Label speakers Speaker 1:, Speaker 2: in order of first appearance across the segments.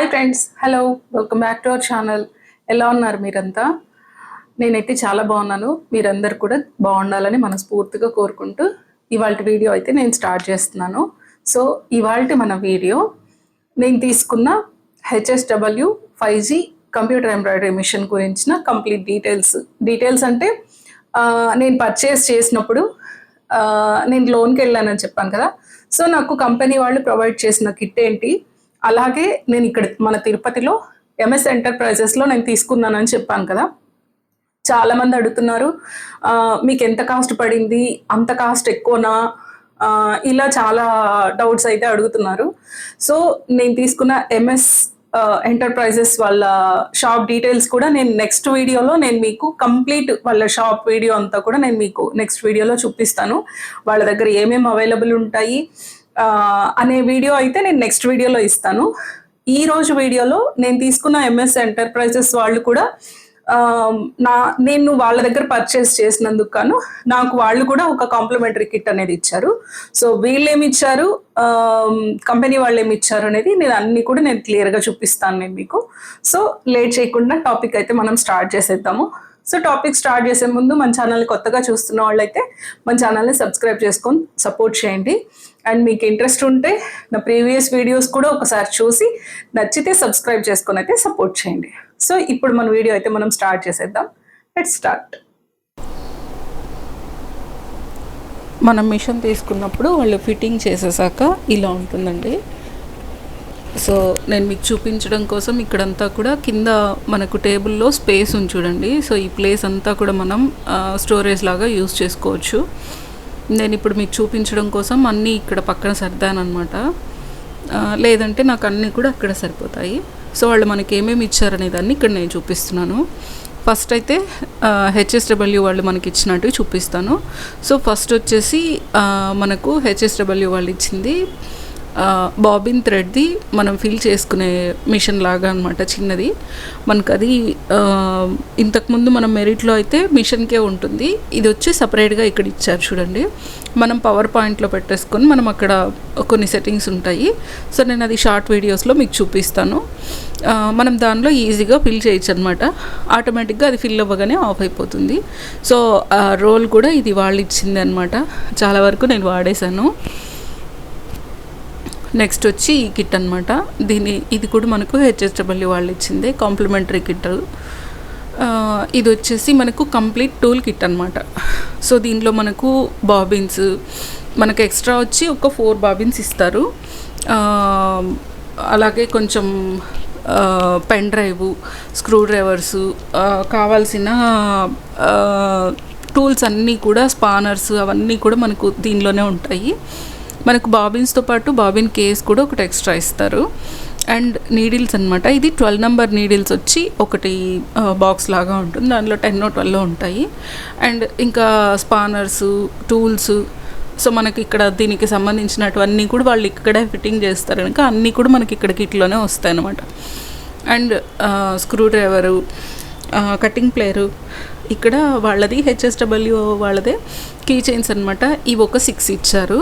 Speaker 1: Hi friends hello welcome back to our channel ఎలా ఉన్నారు మీరంతా? నేనైతే చాలా బాగున్నాను. మీరందరు కూడా బాగుండాలని మనస్ఫూర్తిగా కోరుకుంటూ ఇవాళ వీడియో అయితే నేను స్టార్ట్ చేస్తున్నాను. సో ఇవాళ మన వీడియో నేను తీసుకున్న HSW five G computer embroidery machine గురించిన కంప్లీట్ డీటెయిల్స్ డీటెయిల్స్ అంటే నేను పర్చేస్ చేసినప్పుడు నేను లోన్కి వెళ్ళానని చెప్పాను కదా. సో నాకు కంపెనీ వాళ్ళు ప్రొవైడ్ చేసిన కిట్ ఏంటి? అలాగే నేను ఇక్కడ మన తిరుపతిలో ఎంఎస్ ఎంటర్ప్రైజెస్లో నేను తీసుకున్నానని చెప్పాను కదా. చాలామంది అడుగుతున్నారు మీకు ఎంత కాస్ట్ పడింది? అంత కాస్ట్ ఎక్కువనా? ఇలా చాలా డౌట్స్ అయితే అడుగుతున్నారు. సో నేను తీసుకున్న ఎంఎస్ ఎంటర్ప్రైజెస్ వాళ్ళ షాప్ డీటెయిల్స్ కూడా నేను నెక్స్ట్ వీడియోలో నేను మీకు కంప్లీట్ వాళ్ళ షాప్ వీడియో అంతా కూడా నేను మీకు నెక్స్ట్ వీడియోలో చూపిస్తాను. వాళ్ళ దగ్గర ఏమేమి అవైలబుల్ ఉంటాయి? అనే వీడియో అయితే నేను నెక్స్ట్ వీడియోలో ఇస్తాను. ఈ రోజు వీడియోలో నేను తీసుకున్న ఎంఎస్ ఎంటర్ప్రైజెస్ వాళ్ళు కూడా నా నేను వాళ్ళ దగ్గర పర్చేస్ చేసినందుకు గాను నాకు వాళ్ళు కూడా ఒక కాంప్లిమెంటరీ కిట్ అనేది ఇచ్చారు. సో వీళ్ళు ఏమి ఇచ్చారు? కంపెనీ వాళ్ళు ఏమి ఇచ్చారు అనేది నేను అన్ని కూడా నేను క్లియర్గా చూపిస్తాను నేను మీకు. సో లేట్ చేయకుండా టాపిక్ అయితే మనం స్టార్ట్ చేసేద్దాము. సో టాపిక్ స్టార్ట్ చేసే ముందు మన ఛానల్ని కొత్తగా చూస్తున్న వాళ్ళైతే మన ఛానల్ని సబ్స్క్రైబ్ చేసుకొని సపోర్ట్ చేయండి. అండ్ మీకు ఇంట్రెస్ట్ ఉంటే నా ప్రీవియస్ వీడియోస్ కూడా ఒకసారి చూసి నచ్చితే సబ్స్క్రైబ్ చేసుకొని అయితే సపోర్ట్ చేయండి. సో ఇప్పుడు మన వీడియో అయితే మనం స్టార్ట్ చేసేద్దాం. లెట్ స్టార్ట్
Speaker 2: మనం మిషన్ తీసుకున్నప్పుడు వాళ్ళు ఫిట్టింగ్ చేసేసాక ఇలా ఉంటుందండి. సో నేను మీకు చూపించడం కోసం ఇక్కడంతా కూడా కింద మనకు టేబుల్లో స్పేస్ ఉంది చూడండి. సో ఈ ప్లేస్ అంతా కూడా మనం స్టోరేజ్ లాగా యూస్ చేసుకోవచ్చు. నేను ఇప్పుడు మీకు చూపించడం కోసం అన్నీ ఇక్కడ పక్కన సర్దానమాట లేదంటే నాకు అన్నీ కూడా అక్కడ సరిపోతాయి. సో వాళ్ళు మనకి ఏమేమి ఇచ్చారనే దాన్ని ఇక్కడ నేను చూపిస్తున్నాను. ఫస్ట్ అయితే హెచ్ఎస్డబ్ల్యూ వాళ్ళు మనకి ఇచ్చినట్టు చూపిస్తాను. సో ఫస్ట్ వచ్చేసి మనకు హెచ్ఎస్డబ్ల్యూ వాళ్ళు ఇచ్చింది బాబిన్ థ్రెడ్ది మనం ఫిల్ చేసుకునే మిషన్ లాగా అనమాట చిన్నది. మనకు అది ఇంతకుముందు మనం మెరిట్లో అయితే మిషన్కే ఉంటుంది. ఇది వచ్చి సపరేట్గా ఇక్కడ ఇచ్చారు చూడండి. మనం పవర్ పాయింట్లో పెట్టేసుకొని మనం అక్కడ కొన్ని సెట్టింగ్స్ ఉంటాయి. సో నేను అది షార్ట్ వీడియోస్లో మీకు చూపిస్తాను. మనం దానిలో ఈజీగా ఫిల్ చేయొచ్చు అనమాట ఆటోమేటిక్గా అది ఫిల్ అవ్వగానే ఆఫ్ అయిపోతుంది. సో ఆ రోల్ కూడా ఇది వాళ్ళు ఇచ్చింది అనమాట చాలా వరకు నేను వాడేశాను. నెక్స్ట్ వచ్చి ఈ కిట్ అనమాట దీని ఇది కూడా మనకు హెచ్ఎస్డబ్ల్యూ వాళ్ళు ఇచ్చింది కాంప్లిమెంటరీ కిట్ ఇది వచ్చేసి మనకు కంప్లీట్ టూల్ కిట్ అనమాట సో దీనిలో మనకు బాబిన్స్ మనకు ఎక్స్ట్రా వచ్చి ఒక ఫోర్ బాబిన్స్ ఇస్తారు. అలాగే కొంచెం పెన్ డ్రైవ్ స్క్రూ డ్రైవర్సు కావాల్సిన టూల్స్ అన్నీ కూడా స్పానర్స్ అవన్నీ కూడా మనకు దీనిలోనే ఉంటాయి. మనకు బాబిన్స్తో పాటు బాబిన్ కేస్ కూడా ఒకటి ఎక్స్ట్రా ఇస్తారు. అండ్ నీడిల్స్ అనమాట ఇది ట్వెల్వ్ నెంబర్ నీడిల్స్ వచ్చి ఒకటి బాక్స్ లాగా ఉంటుంది. దానిలో టెన్ ట్వెల్వ్ ఉంటాయి. అండ్ ఇంకా స్పానర్స్ టూల్స్. సో మనకి ఇక్కడ దీనికి సంబంధించినటువన్నీ కూడా వాళ్ళు ఇక్కడే ఫిట్టింగ్ చేస్తారు కనుక అన్నీ కూడా మనకి ఇక్కడ కిట్లోనే వస్తాయి అనమాట and screwdriver cutting plier. ఇక్కడ వాళ్ళది హెచ్ఎస్డబ్ల్యూ వాళ్ళదే. కీ చైన్స్ అనమాట ఇవి ఒక సిక్స్ ఇచ్చారు.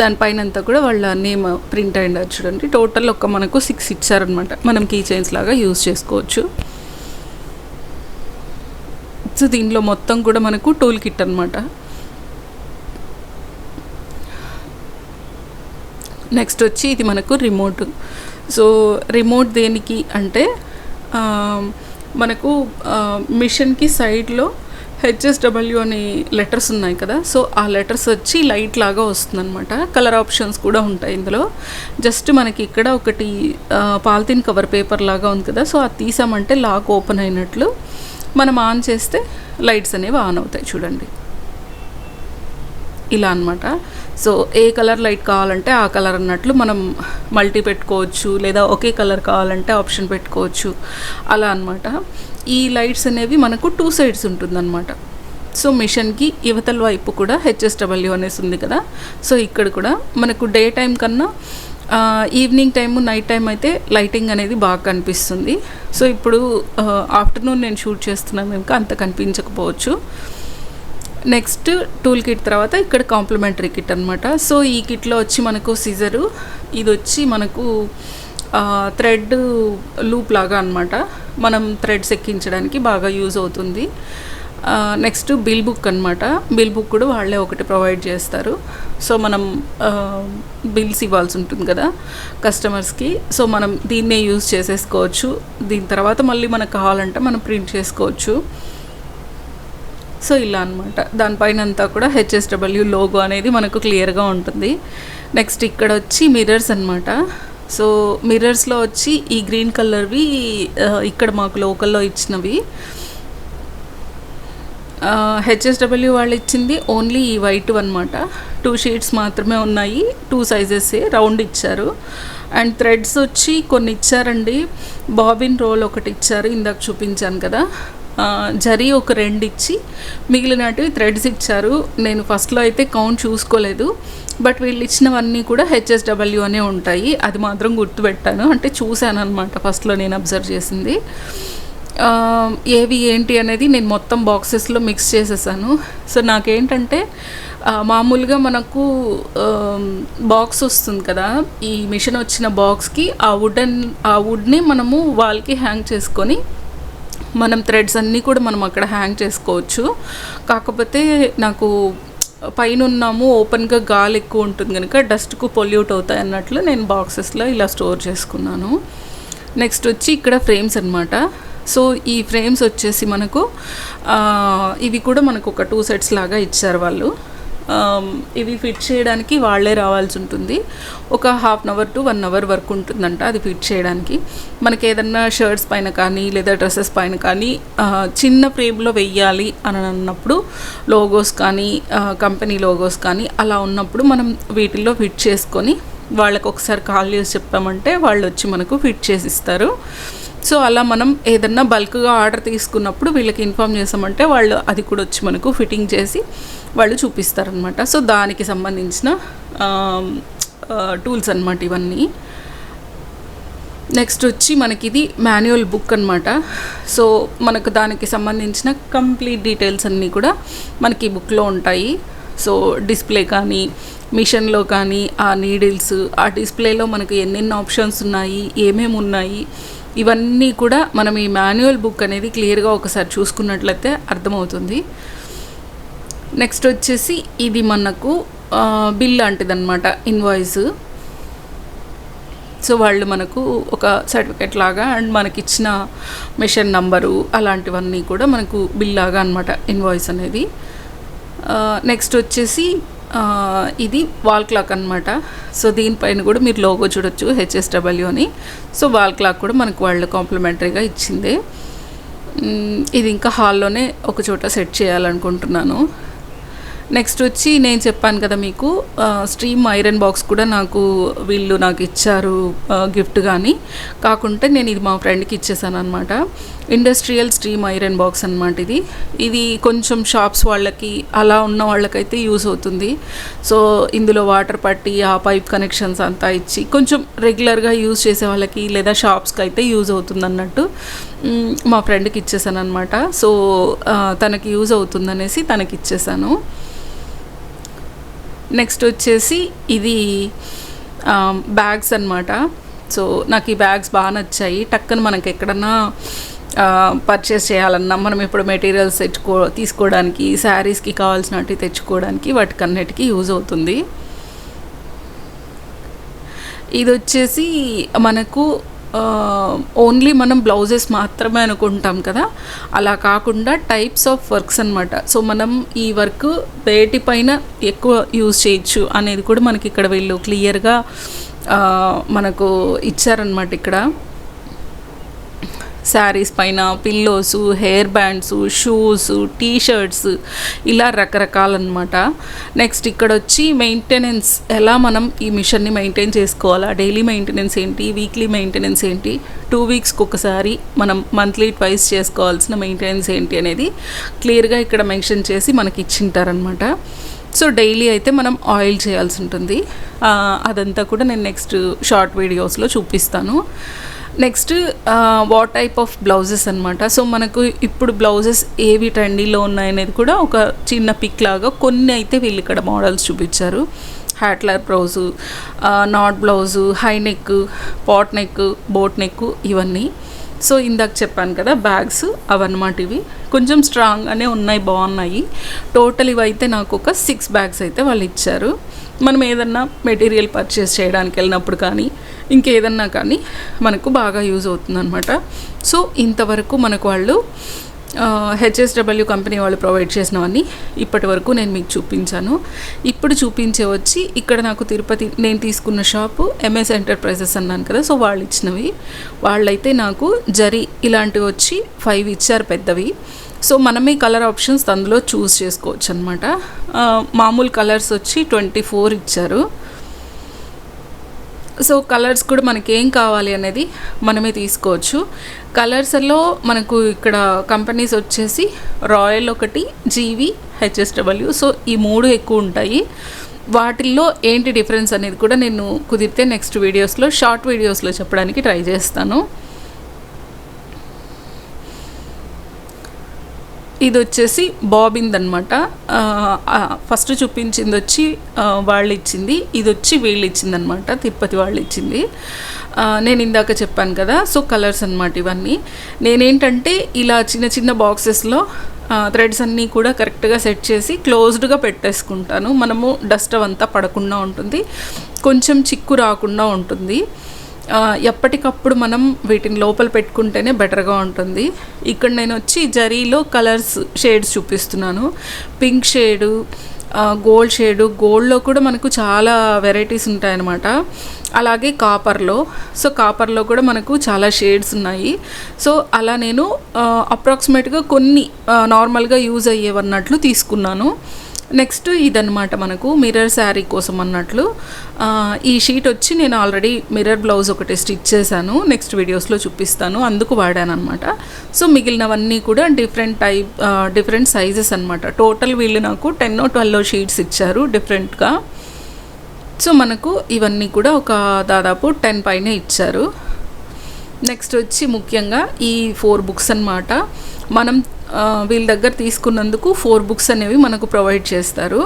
Speaker 2: దానిపైన అంతా కూడా వాళ్ళ నేమ్ ప్రింట్ అయింది చూడండి. టోటల్ ఒక మనకు సిక్స్ ఇచ్చారనమాట మనం కీ చైన్స్ లాగా యూజ్ చేసుకోవచ్చు. సో దీనిలో మొత్తం కూడా మనకు టూల్ కిట్ అనమాట నెక్స్ట్ వచ్చి ఇది మనకు రిమోట్ సో రిమోట్ దేనికి అంటే మనకు మిషన్కి సైడ్లో హెచ్ఎస్డబ్ల్యూ అని లెటర్స్ ఉన్నాయి కదా. సో ఆ లెటర్స్ వచ్చి లైట్ లాగా వస్తుందన్నమాట. కలర్ ఆప్షన్స్ కూడా ఉంటాయి ఇందులో. జస్ట్ మనకి ఇక్కడ ఒకటి పాలిథిన్ కవర్ పేపర్ లాగా ఉంది కదా. సో అది తీసామంటే లాక్ ఓపెన్ అయినట్లు. మనం ఆన్ చేస్తే లైట్స్ అనేవి ఆన్ అవుతాయి చూడండి. ఇలా అనమాట సో ఏ కలర్ లైట్ కావాలంటే ఆ కలర్ అన్నట్లు మనం మల్టీ పెట్టుకోవచ్చు లేదా ఒకే కలర్ కావాలంటే ఆప్షన్ పెట్టుకోవచ్చు. అలా అనమాట ఈ లైట్స్ అనేవి మనకు టూ సైడ్స్ ఉంటుందన్నమాట. సో మిషన్కి యువతల వైపు కూడా హెచ్ఎస్డబ్ల్యూ అనేసి ఉంది కదా. సో ఇక్కడ కూడా మనకు డే టైం కన్నా ఈవినింగ్ టైము నైట్ టైం అయితే లైటింగ్ అనేది బాగా కనిపిస్తుంది. సో ఇప్పుడు ఆఫ్టర్నూన్ నేను షూట్ చేస్తున్నాను కనుక అంత కనిపించకపోవచ్చు. నెక్స్ట్ టూల్ కిట్ తర్వాత ఇక్కడ కాంప్లిమెంటరీ కిట్ అనమాట సో ఈ కిట్లో వచ్చి మనకు సిజరు ఇది వచ్చి మనకు థ్రెడ్ లూప్ లాగా అనమాట మనం థ్రెడ్స్ ఎక్కించడానికి బాగా యూజ్ అవుతుంది. నెక్స్ట్ బిల్ బుక్ అనమాట బిల్ బుక్ కూడా వాళ్ళే ఒకటి ప్రొవైడ్ చేస్తారు. సో మనం బిల్స్ ఇవ్వాల్సి ఉంటుంది కదా కస్టమర్స్కి. సో మనం దీన్నే యూజ్ చేసేసుకోవచ్చు. దీని తర్వాత మళ్ళీ మనకు కావాలంటే మనం ప్రింట్ చేసుకోవచ్చు. సో ఇలా అనమాట దానిపైన అంతా కూడా హెచ్ఎస్డబ్ల్యూ లోగో అనేది మనకు క్లియర్గా ఉంటుంది. నెక్స్ట్ ఇక్కడ వచ్చి మిర్రర్స్ అనమాట సో మిర్రర్స్లో వచ్చి ఈ గ్రీన్ కలర్వి ఇక్కడ మాకు లోకల్లో ఇచ్చినవి. హెచ్ఎస్డబ్ల్యూ వాళ్ళు ఇచ్చింది ఓన్లీ ఈ వైట్ అనమాట టూ షీట్స్ మాత్రమే ఉన్నాయి. టూ సైజెస్ రౌండ్ ఇచ్చారు. అండ్ థ్రెడ్స్ వచ్చి కొన్ని ఇచ్చారండి. బాబిన్ రోల్ ఒకటి ఇచ్చారు. ఇందాక చూపించాను కదా. జరీ ఒక రెండు ఇచ్చి మిగిలినటివి థ్రెడ్స్ ఇచ్చారు. నేను ఫస్ట్లో అయితే కౌంట్ చూసుకోలేదు. బట్ వీళ్ళు ఇచ్చినవన్నీ కూడా హెచ్ఎస్డబ్ల్యూ అనే ఉంటాయి. అది మాత్రం గుర్తుపెట్టాను. అంటే చూశాను అనమాట ఫస్ట్లో నేను అబ్జర్వ్ చేసింది. ఏవి ఏంటి అనేది నేను మొత్తం బాక్సెస్లో మిక్స్ చేసేసాను. సో నాకేంటంటే మామూలుగా మనకు బాక్స్ వస్తుంది కదా. ఈ మిషన్ వచ్చిన బాక్స్కి ఆ వుడెన్ ఆ వుడ్ని మనము వాల్కి హ్యాంగ్ చేసుకొని మనం థ్రెడ్స్ అన్నీ కూడా మనం అక్కడ హ్యాంగ్ చేసుకోవచ్చు. కాకపోతే నాకు పైన ఉన్నాము ఓపెన్గా గాలి ఎక్కువ ఉంటుంది కనుక డస్ట్కు పొల్యూట్ అవుతాయి అన్నట్లు నేను బాక్సెస్లో ఇలా స్టోర్ చేసుకున్నాను. నెక్స్ట్ వచ్చి ఇక్కడ ఫ్రేమ్స్ అనమాట సో ఈ ఫ్రేమ్స్ వచ్చేసి మనకు ఇవి కూడా మనకు ఒక టూ సెట్స్ లాగా ఇచ్చారు వాళ్ళు. ఇవి ఫిట్ చేయడానికి వాళ్ళే రావాల్సి ఉంటుంది. ఒక half an hour to one hour వరకు ఉంటుందంట అది ఫిట్ చేయడానికి. మనకి ఏదన్నా షర్ట్స్ పైన కానీ లేదా డ్రెస్సెస్ పైన కానీ చిన్న ఫ్రేమ్లో వెయ్యాలి అని అన్నప్పుడు లోగోస్ కానీ కంపెనీ లోగోస్ కానీ అలా ఉన్నప్పుడు మనం వీటిల్లో ఫిట్ చేసుకొని వాళ్ళకి ఒకసారి కాల్ చేసి చెప్పామంటే వాళ్ళు వచ్చి మనకు ఫిట్ చేసి ఇస్తారు. సో అలా మనం ఏదన్నా బల్క్గా ఆర్డర్ తీసుకున్నప్పుడు వీళ్ళకి ఇన్ఫామ్ చేసామంటే వాళ్ళు అది కూడా వచ్చి మనకు ఫిట్టింగ్ చేసి వాళ్ళు చూపిస్తారనమాట సో దానికి సంబంధించిన టూల్స్ అన్నమాట ఇవన్నీ. నెక్స్ట్ వచ్చి మనకి ఇది మాన్యువల్ బుక్ అనమాట సో మనకు దానికి సంబంధించిన కంప్లీట్ డీటెయిల్స్ అన్నీ కూడా మనకి ఈ బుక్లో ఉంటాయి. సో డిస్ప్లే కానీ మిషన్లో కానీ ఆ నీడిల్స్ ఆ డిస్ప్లేలో మనకు ఎన్నెన్ని ఆప్షన్స్ ఉన్నాయి ఏమేమి ఉన్నాయి ఇవన్నీ కూడా మనం ఈ మాన్యువల్ బుక్ అనేది క్లియర్గా ఒకసారి చూసుకున్నట్లయితే అర్థమవుతుంది. నెక్స్ట్ వచ్చేసి ఇది మనకు బిల్ లాంటిదన్నమాట ఇన్వాయిస్. సో వాళ్ళు మనకు ఒక సర్టిఫికెట్ లాగా అండ్ మనకి ఇచ్చిన మిషన్ నంబరు అలాంటివన్నీ కూడా మనకు బిల్ లాగా అనమాట ఇన్వాయిస్ అనేది. నెక్స్ట్ వచ్చేసి ఇది వాల్ క్లాక్ అనమాట సో దీనిపైన కూడా మీరు లోగో చూడొచ్చు హెచ్ఎస్డబ్ల్యూ అని. సో వాల్ క్లాక్ కూడా మనకు వాళ్ళు కాంప్లిమెంటరీగా ఇచ్చింది. ఇది ఇంకా హాల్లోనే ఒక చోట సెట్ చేయాలనుకుంటున్నాను. నెక్స్ట్ వచ్చి నేను చెప్పాను కదా మీకు స్ట్రీమ్ ఐరన్ బాక్స్ కూడా నాకు వీళ్ళు నాకు ఇచ్చారు గిఫ్ట్ కానీ కాకుంటే నేను ఇది మా ఫ్రెండ్కి ఇచ్చేసాను అనమాట ఇండస్ట్రియల్ స్ట్రీమ్ ఐరన్ బాక్స్ అనమాట ఇది. ఇది కొంచెం షాప్స్ వాళ్ళకి అలా ఉన్న వాళ్ళకైతే యూస్ అవుతుంది. సో ఇందులో వాటర్ పట్టి ఆ పైప్ కనెక్షన్స్ అంతా ఇచ్చి కొంచెం రెగ్యులర్గా యూజ్ చేసే వాళ్ళకి లేదా షాప్స్కి అయితే యూజ్ అవుతుంది అన్నట్టు మా ఫ్రెండ్కి ఇచ్చేసాను అనమాట సో తనకి యూజ్ అవుతుందనేసి తనకి ఇచ్చేసాను. నెక్స్ట్ వచ్చేసి ఇది బ్యాగ్స్ అన్నమాట. సో నాకు ఈ బ్యాగ్స్ బాగా నచ్చాయి. టక్కన మనకి ఎక్కడన్నా పర్చేస్ చేయాలన్నా మనం ఇప్పుడు మెటీరియల్స్ తెచ్చుకో తీసుకోవడానికి శారీస్కి కావాల్సినవి తెచ్చుకోవడానికి వాటికన్నిటికీ యూజ్ అవుతుంది. ఇది వచ్చేసి మనకు ఓన్లీ మనం బ్లౌజెస్ మాత్రమే అనుకుంటాం కదా. అలా కాకుండా టైప్స్ ఆఫ్ వర్క్స్ అనమాట సో మనం ఈ వర్క్ వేటిపైన ఎక్కువ యూజ్ చేయొచ్చు అనేది కూడా మనకి ఇక్కడ వీళ్ళు క్లియర్గా మనకు ఇచ్చారనమాట ఇక్కడ. శారీస్ పైన pillows hair bands shoes T shirts ఇలా రకరకాలన్నమాట. నెక్స్ట్ ఇక్కడ వచ్చి మెయింటెనెన్స్ ఎలా మనం ఈ మిషన్ని మెయింటైన్ చేసుకోవాలా? డైలీ మెయింటెనెన్స్ ఏంటి? వీక్లీ మెయింటెనెన్స్ ఏంటి? టూ వీక్స్కి ఒకసారి మనం మంత్లీ ట్వైస్ చేసుకోవాల్సిన మెయింటెనెన్స్ ఏంటి అనేది క్లియర్గా ఇక్కడ మెన్షన్ చేసి మనకి ఇచ్చింటారనమాట సో డైలీ అయితే మనం ఆయిల్ చేయాల్సి ఉంటుంది. అదంతా కూడా నేను నెక్స్ట్ షార్ట్ వీడియోస్లో చూపిస్తాను. Next what type of blouses అనమాట సో మనకు ఇప్పుడు బ్లౌజెస్ ఏవి ట్రెండీలో ఉన్నాయనేది కూడా ఒక చిన్న పిక్ లాగా కొన్ని అయితే వీళ్ళు ఇక్కడ మోడల్స్ చూపించారు. Halter blouse knot blouse high neck pot neck boat neck ఇవన్నీ. సో ఇందాక చెప్పాను కదా బ్యాగ్స్ అవన్నమాట ఇవి. కొంచెం స్ట్రాంగ్గానే ఉన్నాయి బాగున్నాయి. టోటల్ ఇవైతే నాకు ఒక సిక్స్ బ్యాగ్స్ అయితే వాళ్ళు ఇచ్చారు. మనం ఏదన్నా మెటీరియల్ పర్చేస్ చేయడానికి వెళ్ళినప్పుడు కానీ ఇంకేదన్నా కానీ మనకు బాగా యూజ్ అవుతుందన్నమాట. సో ఇంతవరకు మనకు వాళ్ళు హెచ్ఎస్డబ్ల్యూ కంపెనీ వాళ్ళు ప్రొవైడ్ చేసినవన్నీ ఇప్పటి వరకు నేను మీకు చూపించాను. ఇప్పుడు చూపించే వచ్చి ఇక్కడ నాకు తిరుపతి నేను తీసుకున్న షాపు ఎంఎస్ ఎంటర్ప్రైజెస్ అన్నాను కదా సో వాళ్ళు ఇచ్చినవి. వాళ్ళైతే నాకు జరి ఇలాంటివి వచ్చి ఫైవ్ ఇచ్చారు పెద్దవి. సో మనమే కలర్ ఆప్షన్స్ అందులో చూస్ చేసుకోవచ్చు అనమాట మామూలు కలర్స్ వచ్చి ట్వంటీ ఫోర్ ఇచ్చారు. సో కలర్స్ కూడా మనకి ఏం కావాలి అనేది మనమే తీసుకోవచ్చు. కలర్స్లో మనకు ఇక్కడ కంపెనీస్ వచ్చేసి రాయల్ ఒకటి జీవి హెచ్ఎస్డబ్ల్యూ. సో ఈ మూడు ఎక్కువ ఉంటాయి. వాటిల్లో ఏంటి డిఫరెన్స్ అనేది కూడా నేను కుదిరితే నెక్స్ట్ వీడియోస్లో షార్ట్ వీడియోస్లో చెప్పడానికి ట్రై చేస్తాను. ఇది వచ్చేసి బాబింద్ అనమాట ఫస్ట్ చూపించింది వచ్చి వాళ్ళు ఇచ్చింది ఇది వచ్చి వీళ్ళు ఇచ్చింది అనమాట తిరుపతి వాళ్ళు ఇచ్చింది నేను ఇందాక చెప్పాను కదా సో కలర్స్ అనమాట ఇవన్నీ. నేనేంటంటే ఇలా చిన్న చిన్న బాక్సెస్లో థ్రెడ్స్ అన్నీ కూడా కరెక్ట్గా సెట్ చేసి క్లోజ్డ్గా పెట్టేసుకుంటాను. మనము డస్ట్ అవంతా పడకుండా ఉంటుంది. కొంచెం చిక్కు రాకుండా ఉంటుంది. ఎప్పటికప్పుడు మనం వీటిని లోపల పెట్టుకుంటేనే బెటర్గా ఉంటుంది. ఇక్కడ నేను వచ్చి జరీలో కలర్స్ షేడ్స్ చూపిస్తున్నాను. పింక్ షేడు గోల్డ్ షేడు గోల్డ్లో కూడా మనకు చాలా వెరైటీస్ ఉంటాయన్నమాట. అలాగే కాపర్లో సో కాపర్లో కూడా మనకు చాలా షేడ్స్ ఉన్నాయి. సో అలా నేను అప్రాక్సిమేట్గా కొన్ని నార్మల్గా యూజ్ అయ్యేవన్నట్లు తీసుకున్నాను. నెక్స్ట్ ఇదన్నమాట మనకు మిర్రర్ శారీ కోసం అన్నట్లు. ఈ షీట్ వచ్చి నేను ఆల్రెడీ మిర్రర్ బ్లౌజ్ ఒకటి స్టిచ్ చేశాను. నెక్స్ట్ వీడియోస్లో చూపిస్తాను. అందుకు వాడాను అనమాట సో మిగిలినవన్నీ కూడా డిఫరెంట్ టైప్ డిఫరెంట్ సైజెస్ అనమాట టోటల్ వీళ్ళు నాకు టెన్ ట్వెల్వ్ షీట్స్ ఇచ్చారు డిఫరెంట్గా సో మనకు ఇవన్నీ కూడా ఒక దాదాపు టెన్ పైనే ఇచ్చారు. నెక్స్ట్ వచ్చి ముఖ్యంగా ఈ ఫోర్ బుక్స్ అన్నమాట. మనం వీళ్ళ దగ్గర తీసుకున్నందుకు ఫోర్ బుక్స్ అనేవి మనకు ప్రొవైడ్ చేస్తారు.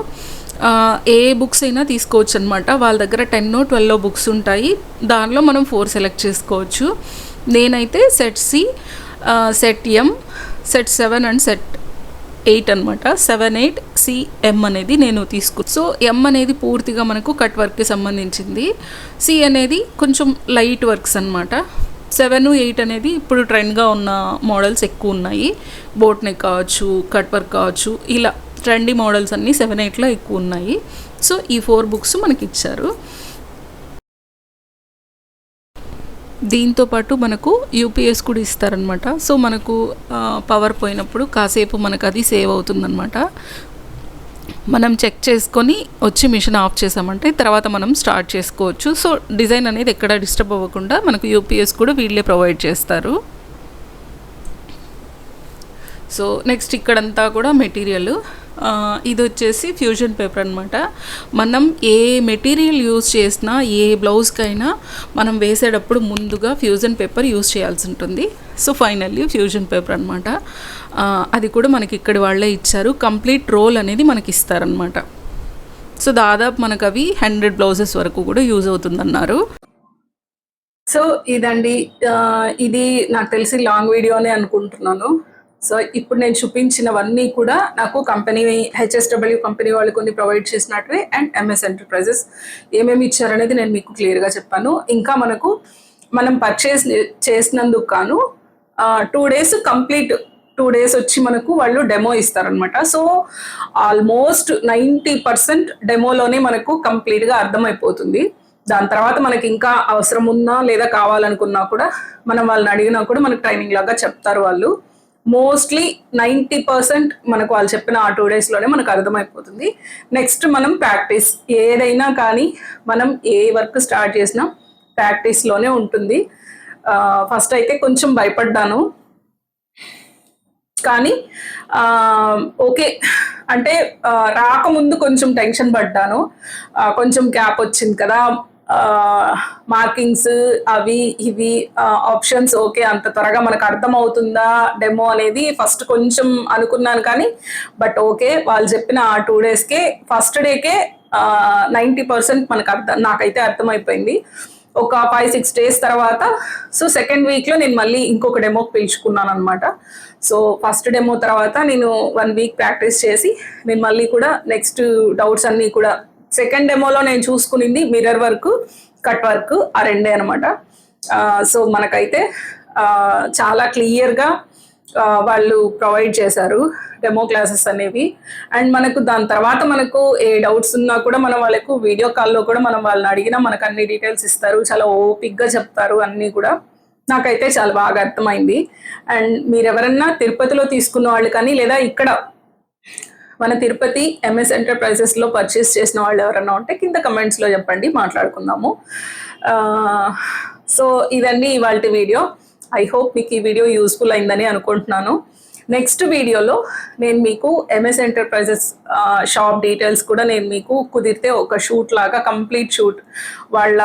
Speaker 2: ఏ బుక్స్ అయినా తీసుకోవచ్చు అనమాట వాళ్ళ దగ్గర టెన్ ట్వెల్వ్ బుక్స్ ఉంటాయి. దానిలో మనం ఫోర్ సెలెక్ట్ చేసుకోవచ్చు. నేనైతే set C set M set seven and set eight అనమాట సెవెన్ ఎయిట్ సిఎం అనేది నేను తీసుకు సో ఎం అనేది పూర్తిగా మనకు కట్ వర్క్కి సంబంధించింది. సి అనేది కొంచెం లైట్ వర్క్స్ అనమాట సెవెన్ ఎయిట్ అనేది ఇప్పుడు ట్రెండ్గా ఉన్న మోడల్స్ ఎక్కువ ఉన్నాయి. బోట్ నెక్ కావచ్చు కట్ వర్క్ కావచ్చు ఇలా ట్రెండీ మోడల్స్ అన్నీ సెవెన్ ఎయిట్లో ఎక్కువ ఉన్నాయి. సో ఈ ఫోర్ బుక్స్ మనకి ఇచ్చారు. దీంతో పాటు మనకు యూపీఎస్ కూడా ఇస్తారనమాట సో మనకు పవర్ పోయినప్పుడు కాసేపు మనకు అది సేవ్ అవుతుందన్నమాట. మనం చెక్ చేసుకొని వచ్చి మిషన్ ఆఫ్ చేసామంటే తర్వాత మనం స్టార్ట్ చేసుకోవచ్చు. సో డిజైన్ అనేది ఎక్కడ డిస్టర్బ్ అవ్వకుండా మనకు యూపీఎస్ కూడా వీళ్ళే ప్రొవైడ్ చేస్తారు. సో నెక్స్ట్ ఇక్కడంతా కూడా మెటీరియల్ ఇది వచ్చేసి ఫ్యూజన్ పేపర్ అనమాట మనం ఏ మెటీరియల్ యూజ్ చేసినా ఏ బ్లౌజ్కైనా మనం వేసేటప్పుడు ముందుగా ఫ్యూజన్ పేపర్ యూజ్ చేయాల్సి ఉంటుంది. సో ఫైనల్లీ ఫ్యూజన్ పేపర్ అనమాట అది కూడా మనకి ఇక్కడి వాళ్ళే ఇచ్చారు. కంప్లీట్ రోల్ అనేది మనకి ఇస్తారనమాట సో దాదాపు మనకు అవి హండ్రెడ్ బ్లౌజెస్ వరకు కూడా యూజ్ అవుతుందన్నారు.
Speaker 1: సో ఇదండి ఇది నాకు తెలిసి లాంగ్ వీడియోనే అనుకుంటున్నాను. సో ఇప్పుడు నేను చూపించినవన్నీ కూడా నాకు కంపెనీ హెచ్ఎస్డబ్ల్యూ కంపెనీ వాళ్ళు కొన్ని ప్రొవైడ్ చేసినట్టువే అండ్ ఎంఎస్ ఎంటర్ప్రైజెస్ ఏమేమి ఇచ్చారనేది నేను మీకు క్లియర్గా చెప్పాను. ఇంకా మనకు మనం పర్చేస్ చేసినందుకు గాను two days complete two days వచ్చి మనకు వాళ్ళు డెమో ఇస్తారనమాట సో ఆల్మోస్ట్ నైంటీ పర్సెంట్ డెమోలోనే మనకు కంప్లీట్గా అర్థమైపోతుంది. దాని తర్వాత మనకి ఇంకా అవసరం ఉన్నా లేదా కావాలనుకున్నా కూడా మనం వాళ్ళని అడిగినా కూడా మనకు ట్రైనింగ్ లాగా చెప్తారు వాళ్ళు. మోస్ట్లీ నైంటీ పర్సెంట్ మనకు వాళ్ళు చెప్పిన ఆ టూ డేస్లోనే మనకు అర్థమైపోతుంది. నెక్స్ట్ మనం ప్రాక్టీస్ ఏదైనా కానీ మనం ఏ వర్క్ స్టార్ట్ చేసినా ప్రాక్టీస్లోనే ఉంటుంది. ఫస్ట్ అయితే కొంచెం భయపడ్డాను. కానీ ఓకే. అంటే రాకముందు కొంచెం టెన్షన్ పడ్డాను. కొంచెం గ్యాప్ వచ్చింది కదా. మార్కింగ్స్ అవి ఇవి ఆప్షన్స్ ఓకే అంత త్వరగా మనకు అర్థమవుతుందా డెమో అనేది ఫస్ట్ కొంచెం అనుకున్నాను కానీ బట్ ఓకే వాళ్ళు చెప్పిన ఆ టూ డేస్కే ఫస్ట్ డేకే నైంటీ పర్సెంట్ మనకు అర్థం నాకైతే అర్థమైపోయింది. ఒక ఫైవ్ సిక్స్ డేస్ తర్వాత సో సెకండ్ వీక్లో నేను మళ్ళీ ఇంకొక డెమోకి పిలుచుకున్నాను అనమాట సో ఫస్ట్ డెమో తర్వాత నేను వన్ వీక్ ప్రాక్టీస్ చేసి నేను మళ్ళీ కూడా నెక్స్ట్ డౌట్స్ అన్నీ కూడా సెకండ్ డెమోలో నేను చూసుకునింది మిర్రర్ వర్క్ కట్ వర్క్ ఆ రెండే అనమాట సో మనకైతే చాలా క్లియర్గా వాళ్ళు ప్రొవైడ్ చేశారు డెమో క్లాసెస్ అనేవి. అండ్ మనకు దాని తర్వాత మనకు ఏ డౌట్స్ ఉన్నా కూడా మనం వాళ్ళకు వీడియో కాల్లో కూడా మనం వాళ్ళని అడిగినా మనకు అన్ని డీటెయిల్స్ ఇస్తారు. చాలా ఓపిక్గా చెప్తారు అన్నీ కూడా. నాకైతే చాలా బాగా అర్థమైంది. అండ్ మీరు ఎవరన్నా తిరుపతిలో తీసుకున్న వాళ్ళు కానీ లేదా ఇక్కడ మన తిరుపతి ఎంఎస్ ఎంటర్ప్రైజెస్లో పర్చేస్ చేసిన వాళ్ళు ఎవరైనా ఉంటే కింద కమెంట్స్లో చెప్పండి మాట్లాడుకుందాము. సో ఇదండి ఇవాళ వీడియో ఐ హోప్ మీకు ఈ వీడియో యూస్ఫుల్ అయిందని అనుకుంటున్నాను. నెక్స్ట్ వీడియోలో నేను మీకు ఎంఎస్ ఎంటర్ప్రైజెస్ షాప్ డీటెయిల్స్ కూడా నేను మీకు కుదిరితే ఒక షూట్ లాగా కంప్లీట్ షూట్ వాళ్ళ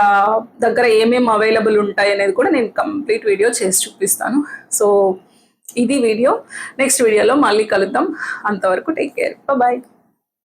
Speaker 1: దగ్గర ఏమేమి అవైలబుల్ ఉంటాయి అనేది కూడా నేను కంప్లీట్ వీడియో చేసి చూపిస్తాను. సో ఇది వీడియో. నెక్స్ట్ వీడియోలో మళ్ళీ కలుద్దాం. అంతవరకు టేక్ కేర్ బాయ్